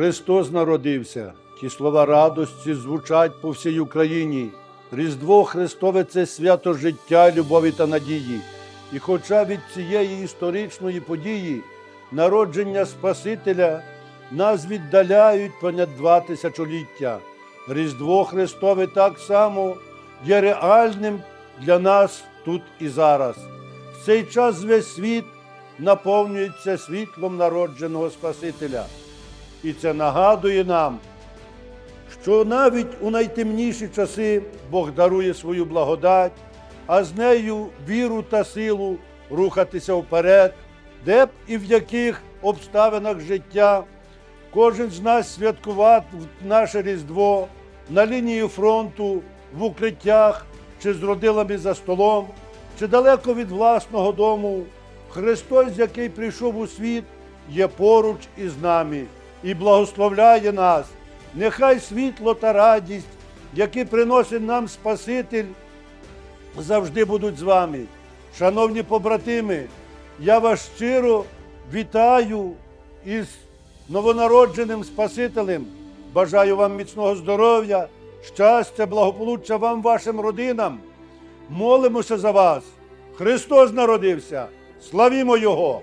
Христос народився. Ті слова радості звучать по всій Україні. Різдво Христове це свято життя, любові та надії. І хоча від цієї історичної події народження Спасителя нас віддаляють понад два тисячоліття. Різдво Христове так само є реальним для нас тут і зараз. В цей час весь світ наповнюється світлом народженого Спасителя. І це нагадує нам, що навіть у найтемніші часи Бог дарує свою благодать, а з нею віру та силу рухатися вперед, де б і в яких обставинах життя кожен з нас святкував наше Різдво на лінії фронту, в укриттях чи з родилами за столом, чи далеко від власного дому. Христос, який прийшов у світ, є поруч із нами і благословляє нас. Нехай світло та радість, які приносить нам Спаситель, завжди будуть з вами. Шановні побратими, я вас щиро вітаю із новонародженим Спасителем. Бажаю вам міцного здоров'я, щастя, благополуччя вам, вашим родинам. Молимося за вас. Христос народився. Славімо Його!